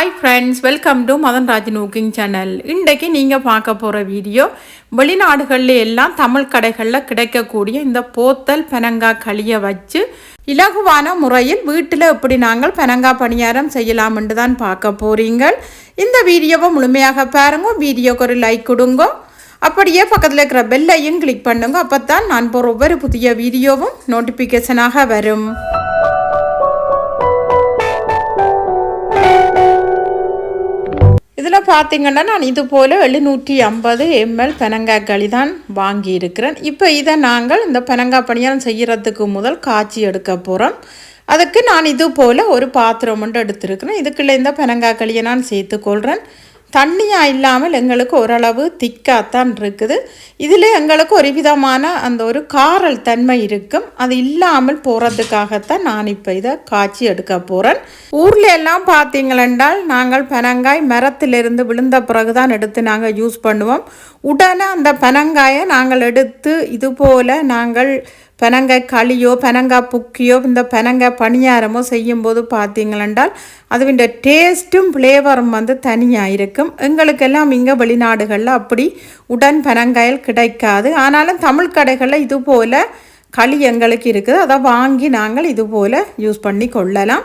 Hi friends welcome to Madan Rajan cooking channel இன்றைக்கு நீங்கள் பார்க்க போகிற வீடியோ வெளிநாடுகளில் எல்லாம் தமிழ் கடைகளில் கிடைக்கக்கூடிய இந்த போத்தல் பெனங்காய் களியை வச்சு இலகுவான முறையில் வீட்டில் எப்படி நாங்கள் பெனங்காய் பணியாரம் செய்யலாம்னு தான் பார்க்க போகிறீங்க இந்த வீடியோவை முழுமையாக பாருங்க வீடியோக்கு ஒரு லைக் கொடுங்க. அப்படியே பக்கத்தில் இருக்கிற பெல்லையும் கிளிக் பண்ணுங்க அப்போ தான் நான் போகிற ஒவ்வொரு புதிய வீடியோவும் நோட்டிஃபிகேஷனாக வரும். இதில் பார்த்திங்கன்னா நான் இது போல் எழுநூற்றி ஐம்பது எம்எல் பெனங்காய் களி தான் வாங்கியிருக்கிறேன். இப்போ இதை நாங்கள் இந்த பெனங்காய் பணியாரம் செய்கிறதுக்கு முதல் காய்ச்சி எடுக்க போகிறோம். அதுக்கு நான் இது போல் ஒரு பாத்திரம் மட்டும் எடுத்துருக்கிறேன். இதுக்குள்ளே இந்த பெனங்காய் களியை நான் சேர்த்துக்கொள்கிறேன் தண்ணியாக இல்லாமல் எங்களுக்கு ஓரளவு திக்காகத்தான் இருக்குது. இதில் எங்களுக்கு ஒரு விதமான அந்த ஒரு காரல் தன்மை இருக்கும். அது இல்லாமல் போகிறதுக்காகத்தான் நான் இப்போ இதை காய்ச்சி எடுக்க போகிறேன் ஊரில் எல்லாம் பார்த்தீங்களென்றால் நாங்கள் பனங்காய் மரத்திலிருந்து விழுந்த பிறகு தான் எடுத்து நாங்கள் யூஸ் பண்ணுவோம். உடனே அந்த பனங்காயை நாங்கள் எடுத்து இது போல் நாங்கள் பெனங்காய் களியோ பெனங்காய் புக்கியோ இந்த பெனங்காய் பணியாரமோ செய்யும்போது பார்த்தீங்களென்றால் அதுவிட டேஸ்ட்டும் ஃப்ளேவரும் வந்து தனியாக இருக்கும். எங்களுக்கெல்லாம் இங்கே வெளிநாடுகளில் அப்படி உடன் பெனங்காயில் கிடைக்காது. ஆனாலும் தமிழ் கடைகளில் இது போல் களி எங்களுக்கு இருக்குது. அதை வாங்கி நாங்கள் இது போல் யூஸ் பண்ணி கொள்ளலாம்.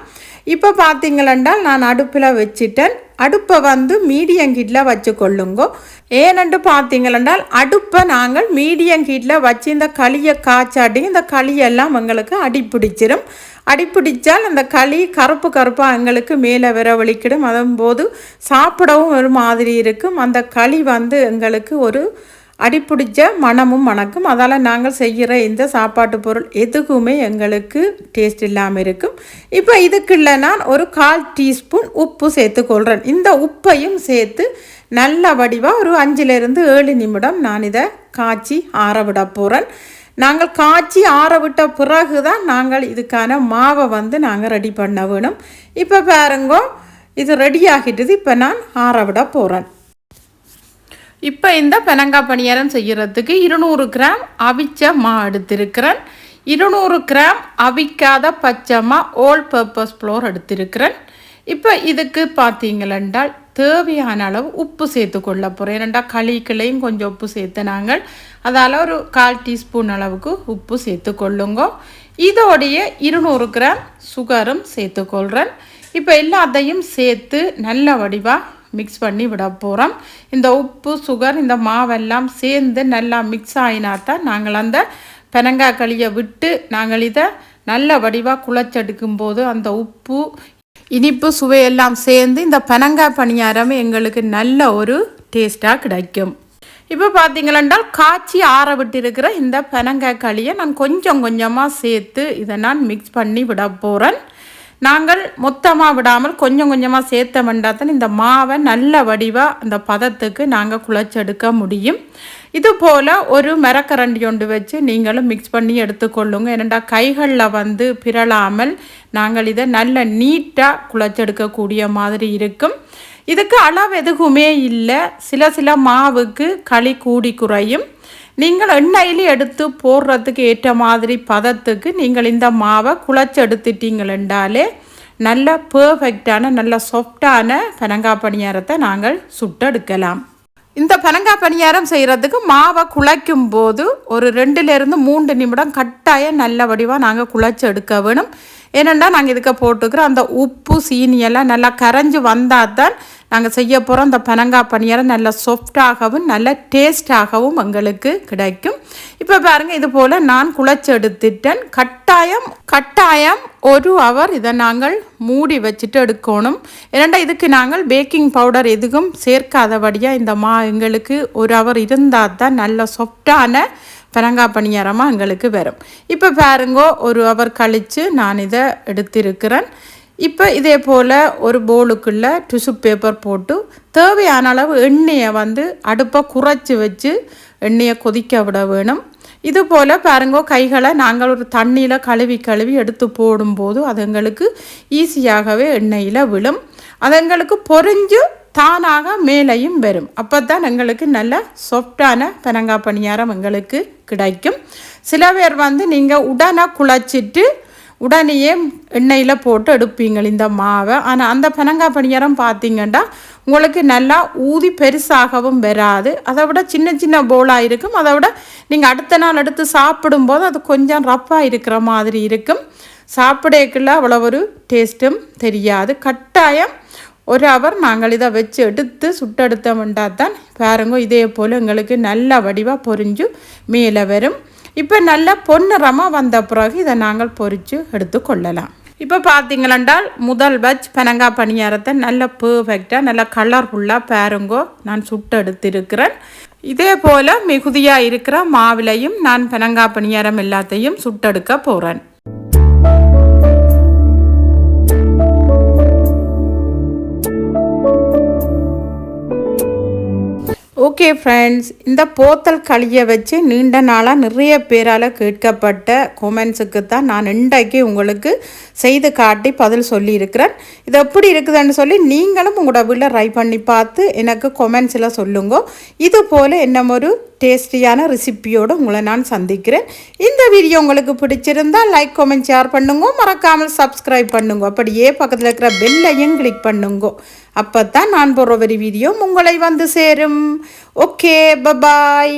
இப்போ பார்த்தீங்களென்றால் நான் அடுப்பில் வச்சுட்டேன். அடுப்பை வந்து மீடியம் ஹீட்டில் வச்சு கொள்ளுங்கோ ஏனென்று பார்த்தீங்களென்றால் அடுப்பை நாங்கள் மீடியம் ஹீட்டில் வச்சு இந்த களியை காய்ச்சாட்டி இந்த களியெல்லாம் எங்களுக்கு அடிப்பிடிச்சிடும் அடிப்பிடிச்சால் அந்த களி கருப்பு கருப்பாக எங்களுக்கு மேலே விரவழிக்கிடும். அதன் போது சாப்பிடவும் ஒரு மாதிரி இருக்கும். அந்த களி வந்து எங்களுக்கு ஒரு அடிப்பிடிச்ச மனமும் மணக்கும். அதால் நாங்கள் செய்கிற இந்த சாப்பாட்டு பொருள் எதுக்குமே எங்களுக்கு டேஸ்ட் இல்லாமல் இருக்கும். இப்போ இதுக்குள்ள நான் ஒரு கால் டீஸ்பூன் உப்பு சேர்த்துக்கொள்கிறேன் இந்த உப்பையும் சேர்த்து நல்ல வடிவாக ஒரு அஞ்சிலிருந்து ஏழு நிமிடம் நான் இதை காய்ச்சி ஆற விட போகிறேன் நாங்கள் காய்ச்சி ஆற விட்ட பிறகு தான் நாங்கள் இதுக்கான மாவை வந்து நாங்கள் ரெடி பண்ண வேணும். இப்போ பாருங்கோ இது ரெடி ஆகிட்டது. இப்போ நான் ஆற விட போகிறேன் இப்போ இந்த பெனங்காய் பணியாரம் செய்கிறதுக்கு இருநூறு கிராம் அவிச்ச மா எடுத்திருக்கிறேன். இருநூறு கிராம் அவிக்காத பச்சைமா ஓல் பர்பஸ் ஃப்ளோர் எடுத்திருக்கிறேன். இப்போ இதுக்கு பார்த்தீங்களென்றால் தேவையான அளவு உப்பு சேர்த்து கொள்ள போகிறேன் ஏனெண்டா களிக்களையும் கொஞ்சம் உப்பு சேர்த்து நாங்கள் அதால் ஒரு கால் டீஸ்பூன் அளவுக்கு உப்பு சேர்த்து கொள்ளுங்க. இதோடைய இருநூறு கிராம் சுகரும் சேர்த்துக்கொள்கிறேன் இப்போ எல்லாத்தையும் சேர்த்து நல்ல வடிவாக மிக்ஸ் பண்ணி விட போகிறோம் இந்த உப்பு சுகர் இந்த மாவெல்லாம் சேர்ந்து நல்லா மிக்ஸ் ஆகினா தான் நாங்கள் அந்த பெனங்காய் களியை விட்டு நாங்கள் இதை நல்ல வடிவாக குழச்செடுக்கும் போது அந்த உப்பு இனிப்பு சுவையெல்லாம் சேர்ந்து இந்த பெனங்காய் பணியாரம் எங்களுக்கு நல்ல ஒரு டேஸ்ட்டாக கிடைக்கும். இப்போ பார்த்தீங்களென்றால் காய்ச்சி ஆற விட்டிருக்கிற இந்த பெனங்காய் களியை நான் கொஞ்சம் கொஞ்சமாக சேர்த்து இதை நான் மிக்ஸ் பண்ணி விட போகிறேன் நாங்கள் மொத்தமாக விடாமல் கொஞ்சம் கொஞ்சமாக சேர்த்த வேண்டாத்தான் இந்த மாவை நல்ல வடிவாக அந்த பதத்துக்கு நாங்கள் குழச்செடுக்க முடியும். இது போல் ஒரு மரக்கரண்டி ஒன்று வச்சு நீங்களும் மிக்ஸ் பண்ணி எடுத்துக்கொள்ளுங்க. ஏனெண்டா கைகளில் வந்து பிறளாமல் நாங்கள் இதை நல்ல நீட்டாக குழச்செடுக்கக்கூடிய மாதிரி இருக்கும். இதுக்கு அளவு எதுவுமே இல்லை. சில சில மாவுக்கு களி கூடி குறையும். நீங்கள் எண்ணெயில் எடுத்து போடுறதுக்கு ஏற்ற மாதிரி பதத்துக்கு நீங்கள் இந்த மாவை குழச்செடுத்துட்டீங்களென்றாலே நல்ல பர்ஃபெக்டான நல்ல சாஃப்டான பனங்காய் பணியாரத்தை நாங்கள் சுட்டெடுக்கலாம். இந்த பனங்காய் பணியாரம் செய்கிறதுக்கு மாவை குழைக்கும் போது ஒரு ரெண்டுலேருந்து மூன்று நிமிடம் கட்டாயம் நல்ல வடிவாக நாங்கள் குழைச்சி எடுக்க வேணும். ஏனெண்டா நாங்கள் இதுக்கு போட்டுக்கிறோம்? அந்த உப்பு சீனியெல்லாம் நல்லா கரைஞ்சி வந்தால் தான் நாங்கள் செய்ய போகிறோம் அந்த பனங்காய் பணியாரம் நல்லா சாஃப்டாகவும் நல்ல டேஸ்டாகவும் எங்களுக்கு கிடைக்கும். இப்போ பாருங்கள் இது போல் நான் குழச்சி எடுத்துட்டேன். கட்டாயம் கட்டாயம் ஒரு அவர் இதை நாங்கள் மூடி வச்சுட்டு எடுக்கணும். ஏன்னா இதுக்கு நாங்கள் பேக்கிங் பவுடர் எதுவும் சேர்க்காதபடியாக இந்த மா எங்களுக்கு ஒரு அவர் இருந்தால் தான் நல்ல சாஃப்டான பனங்காய் பணியாரமாக எங்களுக்கு வரும். இப்போ பாருங்கோ ஒரு அவர் கழித்து நான் இதை எடுத்திருக்கிறேன். இப்போ இதே போல் ஒரு போலுக்குள்ளே டிஷ்யூ பேப்பர் போட்டு தேவையான அளவு எண்ணெயை வந்து அடுப்பை குறைச்சி வச்சு எண்ணெயை கொதிக்க விட வேணும். இது போல் பாருங்கோ கைகளை நாங்கள் ஒரு தண்ணியில் கழுவி கழுவி எடுத்து போடும்போது அது எங்களுக்கு ஈஸியாகவே எண்ணெயில் விழும். அது எங்களுக்கு பொறிஞ்சு தானாக மேலையும் வரும். அப்போ தான் எங்களுக்கு நல்ல சாஃப்டான பனங்காய் பணியாரம் எங்களுக்கு கிடைக்கும். சில பேர் வந்து நீங்கள் உடனே குழச்சிட்டு உடனேயே எண்ணெயில் போட்டு எடுப்பீங்க இந்த மாவை. ஆனால் அந்த பனங்காய் பணியாரம் பார்த்தீங்கன்னா உங்களுக்கு நல்லா ஊதி பெருசாகவும் வராது. அதை விட சின்ன சின்ன போலாக இருக்கும். அதை விட நீங்கள் அடுத்த நாள் எடுத்து சாப்பிடும்போது அது கொஞ்சம் ரப்பாக இருக்கிற மாதிரி இருக்கும். சாப்பிடக்குள்ள அவ்வளோ ஒரு டேஸ்ட்டும் தெரியாது. கட்டாயம் ஒரு அவர் நாங்கள் இதை வச்சு எடுத்து சுட்டெடுத்தோம்டா தான் பாருங்க இதே போல் எங்களுக்கு நல்ல வடிவாக பொரிஞ்சு மேலே வரும். இப்போ நல்ல பொன்னிறமாக வந்த பிறகு இதை நாங்கள் பொரித்து எடுத்து கொள்ளலாம். இப்போ பார்த்தீங்களென்றால் முதல் பட்ச் பனங்காய் பணியாரத்தை நல்ல பர்ஃபெக்டாக நல்ல கலர்ஃபுல்லாக பாருங்கோ நான் சுட்டு எடுத்திருக்கிறேன் இதே போல் மிகுதியாக இருக்கிற மாவிலையும் நான் பனங்காய் பணியாரம் எல்லாத்தையும் சுட்டெடுக்க போகிறேன் ஓகே ஃப்ரெண்ட்ஸ் இந்த போத்தல் களியை வச்சு நீண்ட நாளாக நிறைய பேரால் கேட்கப்பட்ட கொமெண்ட்ஸுக்கு தான் நான் இன்றைக்கு உங்களுக்கு செய்து காட்டி பதில் சொல்லியிருக்கிறேன். இது எப்படி இருக்குதுன்னு சொல்லி நீங்களும் உங்களோட வீட்டில் ட்ரை பண்ணி பார்த்து எனக்கு கொமெண்ட்ஸில் சொல்லுங்க. இது போல் என்ன ஒரு டேஸ்டியான ரெசிப்பியோடு உங்களை நான் சந்திக்கிறேன். இந்த வீடியோ உங்களுக்கு பிடிச்சிருந்தால் லைக் கமெண்ட் ஷேர் பண்ணுங்க. மறக்காமல் சப்ஸ்கிரைப் பண்ணுங்க. அப்படியே பக்கத்தில் இருக்கிற பெல்லையும் கிளிக் பண்ணுங்க. அப்போ தான் நான் போடுற ஒரு வீடியோ உங்களை வந்து சேரும். Okay bye bye